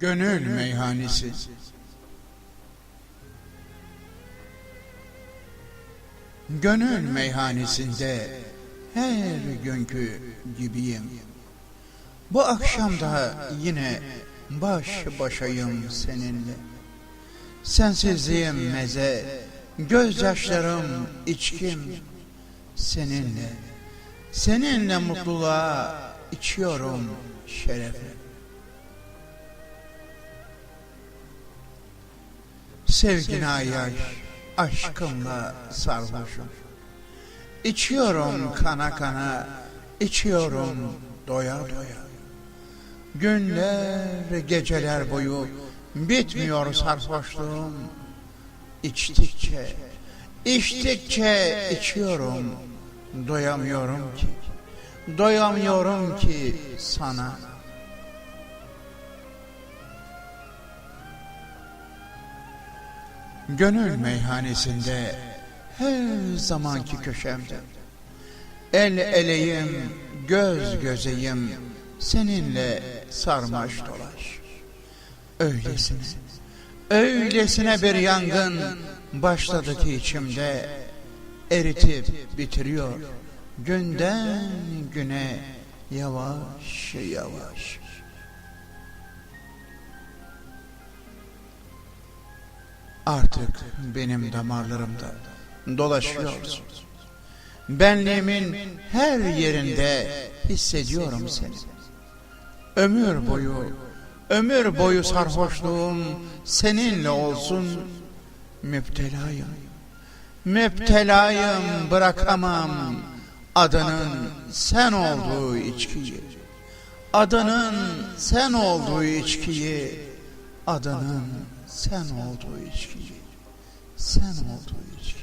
Gönül meyhanesi Gönül meyhanesinde her günkü gibiyim. Bu akşam da yine baş başayım seninle. Sensizliğim meze, gözyaşlarım içkim seninle. Seninle mutluluğa içiyorum şerefe. Sevgine ayyaş, aşkımla sarhoşum. İçiyorum kana kana, içiyorum doya doya. Günler, geceler boyu bitmiyor sarhoşluğum. İçtikçe, içtikçe içiyorum. Doyamıyorum ki, doyamıyorum ki sana. Gönül meyhanesinde her zamanki köşemde El eleyim, göz gözeyim seninle sarmaş dolaş. Öylesine, öylesine bir yangın başladı ki içimde eritip bitiriyor. Günden güne yavaş yavaş. Artık benim damarlarımda dolaşıyorsun. Benliğimin her yerinde hissediyorum seni. Ömür boyu, ömür boyu sarhoşluğum seninle olsun. Müptelayım, müptelayım bırakamam adının sen olduğu içkiyi. Adının sen olduğu içkiyi, adının sen olduğu içkiyi, sen olduğu olduğu